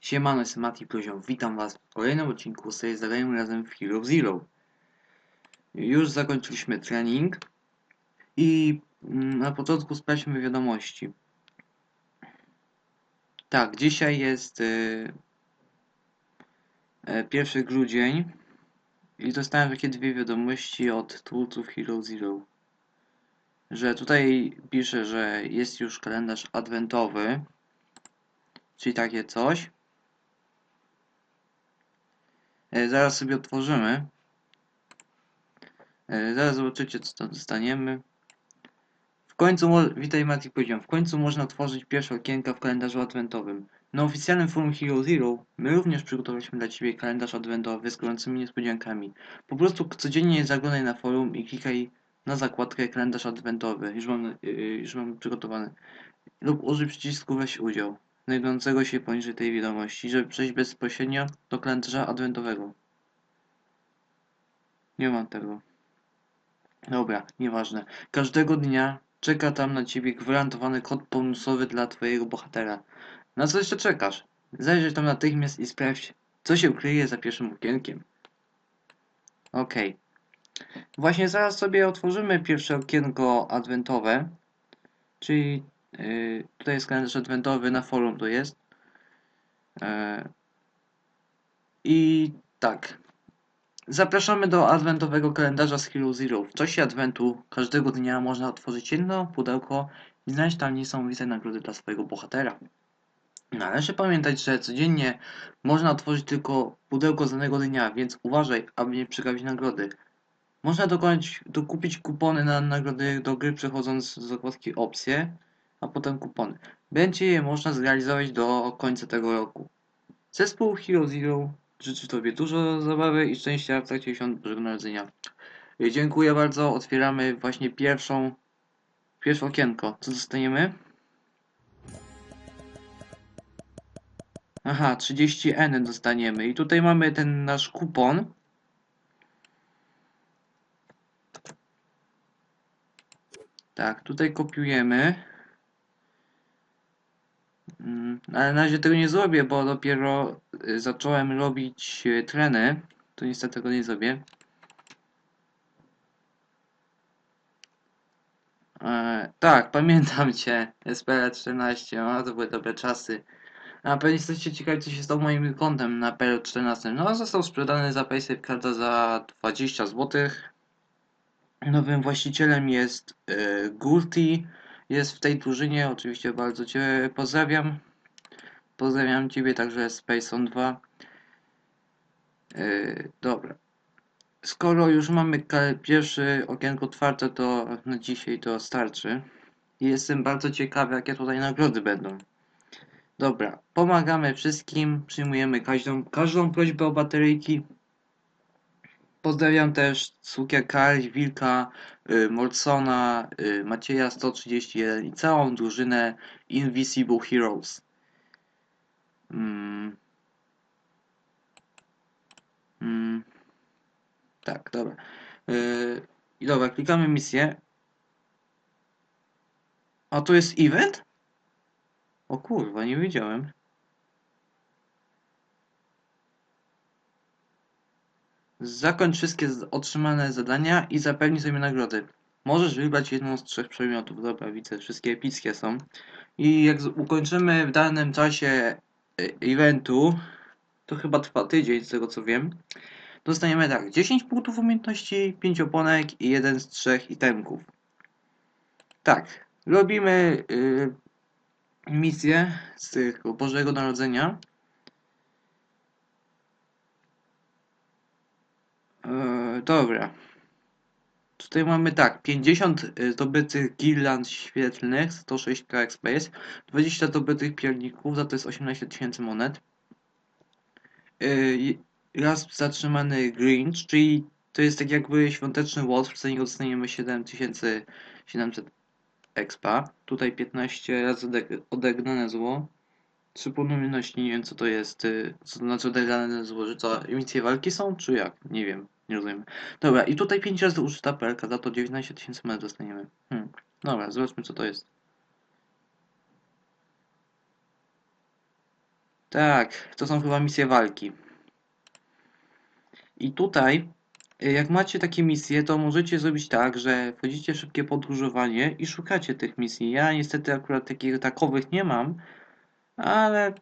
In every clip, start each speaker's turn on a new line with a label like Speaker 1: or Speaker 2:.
Speaker 1: Siemano, jestem Mati Poziom. Witam Was w kolejnym odcinku z serii Zagrajmy razem w Hero Zero. Już zakończyliśmy trening i mm, na początku sprawdźmy wiadomości. Tak, dzisiaj jest y, y, 1 grudzień i dostałem takie dwie wiadomości od twórców Hero Zero. Że tutaj pisze, że jest już kalendarz adwentowy, czyli takie coś. E, Zaraz sobie otworzymy. E, Zaraz zobaczycie, co dostaniemy. W końcu, witaj Mati, powiedziałem, w końcu można otworzyć pierwsze okienka w kalendarzu adwentowym. Na oficjalnym forum Hero Zero my również przygotowaliśmy dla Ciebie kalendarz adwentowy z gorącymi niespodziankami. Po prostu codziennie zaglądaj na forum i klikaj na zakładkę kalendarz adwentowy. Już mam, yy, już mam przygotowany. Lub użyj przycisku weź udział znajdującego się poniżej tej wiadomości, żeby przejść bezpośrednio do kalendarza adwentowego. Nie mam tego. Dobra, nieważne. Każdego dnia czeka tam na ciebie gwarantowany kod bonusowy dla twojego bohatera. Na co jeszcze czekasz? Zajrzyj tam natychmiast i sprawdź, co się ukryje za pierwszym okienkiem. Okej. Właśnie zaraz sobie otworzymy pierwsze okienko adwentowe, czyli yy, tutaj jest kalendarz adwentowy, na forum to jest. Yy, I tak, Zapraszamy do adwentowego kalendarza z Hero Zero. W czasie adwentu każdego dnia można otworzyć jedno pudełko i znaleźć tam niesamowite nagrody dla swojego bohatera. Należy pamiętać, że codziennie można otworzyć tylko pudełko z danego dnia, więc uważaj, aby nie przegapić nagrody. Można dokonać, dokupić kupony na nagrody do gry przechodząc z zakładki opcje, a potem kupony. Będzie je można zrealizować do końca tego roku. Zespół Hero Zero Życzę Tobie dużo zabawy i szczęścia w trakcie świąt Bożego Narodzenia. Dziękuję bardzo. Otwieramy właśnie pierwszą, pierwsze okienko. Co dostaniemy? Aha, 30 N dostaniemy. I tutaj mamy ten nasz kupon. Tak, tutaj kopiujemy. Mm, Ale na razie tego nie zrobię, bo dopiero y, zacząłem robić y, treny. To niestety tego nie zrobię. E, tak, pamiętam cię. SPR14, no to były dobre czasy. A pewnie jesteście ciekawi, co się stało moim kontem na PL14. No, został sprzedany za Paysafe za 20 zł. Nowym właścicielem jest y, Gulti. Jest w tej drużynie. Oczywiście bardzo Cię pozdrawiam. Pozdrawiam Ciebie także Spaceon 2. Yy, dobra. Skoro już mamy pierwsze okienko otwarte, to na dzisiaj to starczy. Jestem bardzo ciekawy, jakie tutaj nagrody będą. Dobra, pomagamy wszystkim, przyjmujemy każdą, każdą prośbę o bateryjki. Pozdrawiam też Cukier Karl, Wilka, y, y, Macieja 131 i całą drużynę Invisible Heroes. Mm. Mm. Tak, dobra. I dobra, klikamy misję. A to jest event? O kurwa, nie wiedziałem. Zakończ wszystkie otrzymane zadania i zapewnij sobie nagrody. Możesz wybrać jedną z trzech przedmiotów. Dobra, widzę, wszystkie epickie są. I jak ukończymy w danym czasie y, eventu, to chyba trwa tydzień, z tego co wiem, dostaniemy tak, 10 punktów umiejętności, 5 oponek i jeden z trzech itemków. Tak, robimy y, misję z tego Bożego Narodzenia. E, dobra. Tutaj mamy tak, 50 zdobytych girland świetlnych, 106 KX Space, 20 zdobytych pierników, za to jest 18 tysięcy monet. Yy, raz zatrzymany Grinch, czyli to jest tak jakby świąteczny łotr, za niego dostaniemy 7700 expa. Tutaj 15 razy odeg- odegnane zło. Trzy pomylności, nie wiem co to jest, y, co to znaczy odegrane zło, że to emisje walki są, czy jak? Nie wiem, rozumiem. Dobra, i tutaj 5 razy użyta perka, za to 19 tysięcy monet dostaniemy. Hmm. Dobra, zobaczmy co to jest. Tak, to są chyba misje walki. I tutaj, y, jak macie takie misje, to możecie zrobić tak, że wchodzicie w szybkie podróżowanie i szukacie tych misji. Ja niestety akurat takich takowych nie mam, ale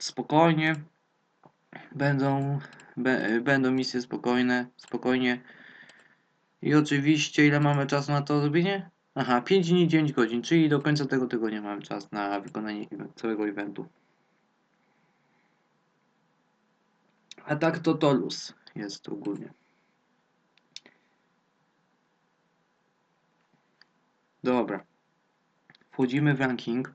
Speaker 1: spokojnie będą, będą misje spokojne, spokojnie. I oczywiście, ile mamy czasu na to zrobienie? Aha, 5 dni, 9 godzin, czyli do końca tego tygodnia mamy czas na wykonanie całego eventu. A tak to Tolus jest ogólnie. Dobra. Wchodzimy w ranking.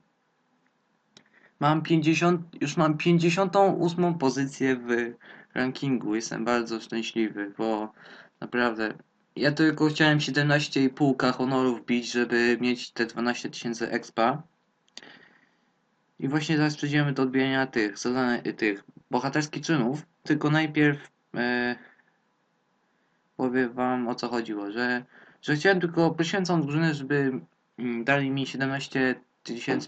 Speaker 1: Mam 50, już mam 58 pozycję w rankingu. Jestem bardzo szczęśliwy, bo naprawdę ja tylko chciałem 17,5 honorów bić, żeby mieć te 12 tysięcy expa. I właśnie zaraz przejdziemy do odbierania tych, zadań, tych bohaterskich czynów. Tylko najpierw e, powiem wam o co chodziło, że, że chciałem tylko poświęcą drużynę, żeby mm, dali mi 17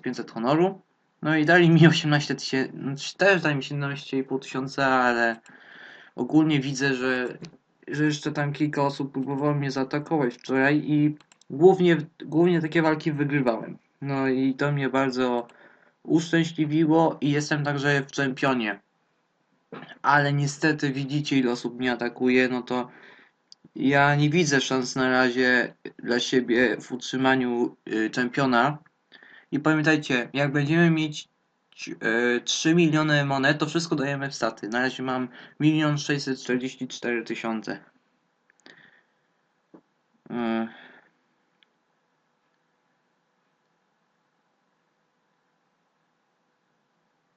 Speaker 1: 500 honoru. No i dali mi 18 tysięcy, znaczy też dali mi 17,5 tysiąca, ale ogólnie widzę, że, że jeszcze tam kilka osób próbowało mnie zaatakować wczoraj i głównie, głównie takie walki wygrywałem. No i to mnie bardzo uszczęśliwiło i jestem także w czempionie. Ale niestety widzicie ile osób mnie atakuje, no to ja nie widzę szans na razie dla siebie w utrzymaniu y, czempiona. I pamiętajcie, jak będziemy mieć y, 3 miliony monet, to wszystko dajemy w staty. Na razie mam 1 644 tysiące. Y,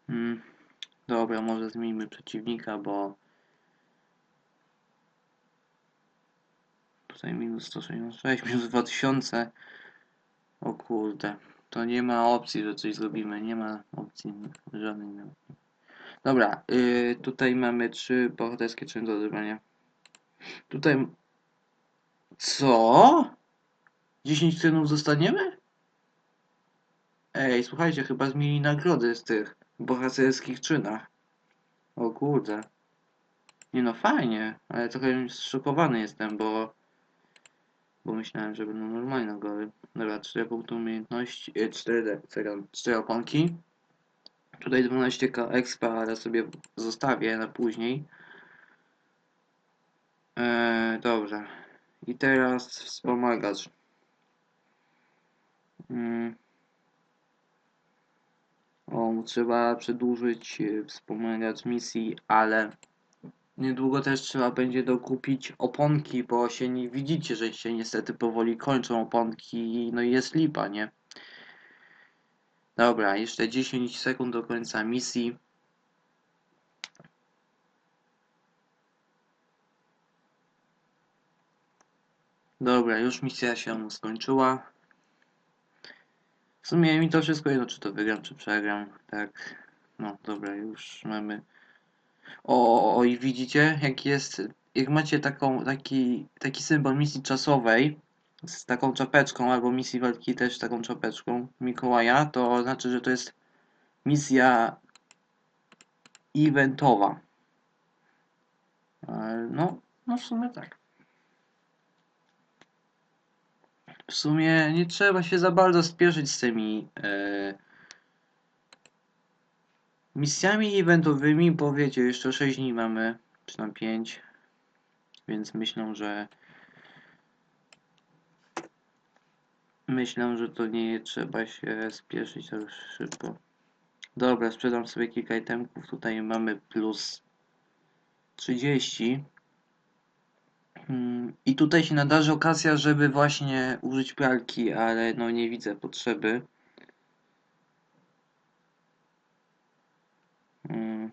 Speaker 1: mm, dobra, może zmieńmy przeciwnika, bo tutaj minus 166, minus 2000. O kurde, to nie ma opcji, że coś zrobimy. Nie ma opcji żadnej. Dobra, yy, tutaj mamy trzy bohaterskie czyny do odebrania. Tutaj. Co? 10 czynów zostaniemy? Ej, słuchajcie, chyba zmienili nagrody z tych bohaterskich czynach. O kurde. Nie no, fajnie, ale trochę zszokowany jestem, bo bo myślałem, że będą normalne nagrody. Dobra, 4 punkty umiejętności, 4, 4, 4 oponki. Tutaj 12k expa, ale sobie zostawię na później. Eee, dobrze. I teraz wspomagacz. Mm. O, trzeba przedłużyć e, wspomagacz misji, ale Niedługo też trzeba będzie dokupić oponki, bo się nie widzicie, że się niestety powoli kończą oponki, no i jest lipa, nie? Dobra, jeszcze 10 sekund do końca misji. Dobra, już misja się skończyła. W sumie mi to wszystko jedno, czy to wygram, czy przegram. Tak, no dobra, już mamy o, o, i widzicie, jak jest, jak macie taką, taki, taki symbol misji czasowej z taką czapeczką, albo misji walki też taką czapeczką Mikołaja, to znaczy, że to jest misja eventowa. No, no w sumie tak. W sumie nie trzeba się za bardzo spieszyć z tymi e, misjami eventowymi, bo wiecie, jeszcze 6 dni mamy, czy tam 5, więc myślę, że myślę, że to nie trzeba się spieszyć tak szybko. Dobra, sprzedam sobie kilka itemków, tutaj mamy plus 30. Hmm, I tutaj się nadarzy okazja, żeby właśnie użyć pralki, ale no nie widzę potrzeby. Mm.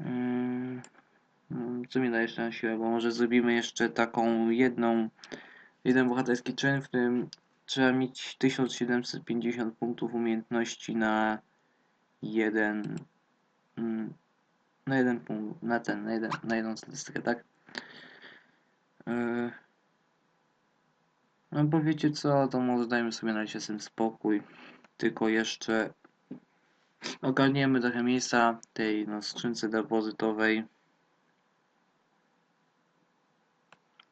Speaker 1: Mm. No, co mi da jeszcze na siłę, bo może zrobimy jeszcze taką jedną, jeden bohaterski czyn, w którym trzeba mieć 1750 punktów umiejętności na jeden mm, na jeden punkt, na ten, na, jeden, na jedną statystykę, tak? Yy, No bo wiecie co, to może dajmy sobie na razie z spokój. Tylko jeszcze ogarniemy trochę miejsca tej no, skrzynce depozytowej.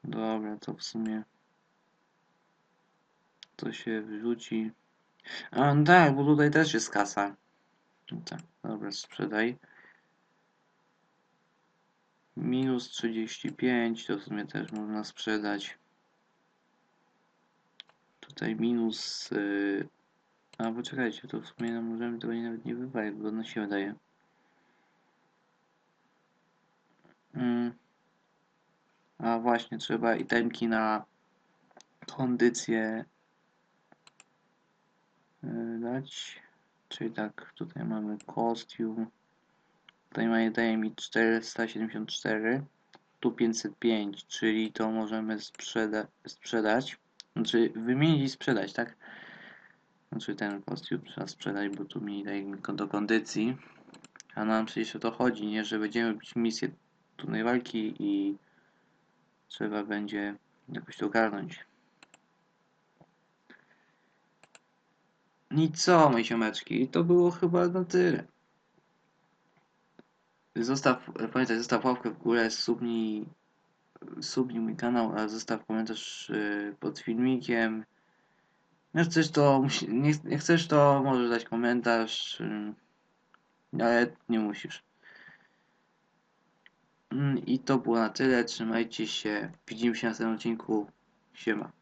Speaker 1: Dobra, to w sumie to się wrzuci. A no tak, bo tutaj też jest kasa. No tak, dobra, sprzedaj. Minus 35, to w sumie też można sprzedać. Tutaj minus... Yy... A poczekajcie, to w sumie no, możemy tego nawet nie wywalić, bo ono się wydaje. Właśnie, trzeba itemki na kondycję yy, dać. Czyli tak, tutaj mamy kostium. Tutaj ma, daje mi 474. Tu 505, czyli to możemy sprzeda sprzedać. Znaczy wymienić i sprzedać, tak? Znaczy ten kostium trzeba sprzedać, bo tu mi daje do kondycji. A nam przecież o to chodzi, nie? Że będziemy robić misję trudnej walki i trzeba będzie jakoś to ogarnąć. I co, moi siomeczki, to było chyba na tyle. Zostaw, pamiętaj, zostaw łapkę w górę, subnij, subnij mój kanał, a zostaw komentarz yy, pod filmikiem. Jak chcesz to, nie, nie chcesz to, możesz dać komentarz, yy, ale nie musisz. Mm, I to było na tyle, trzymajcie się, widzimy się na następnym odcinku, siema.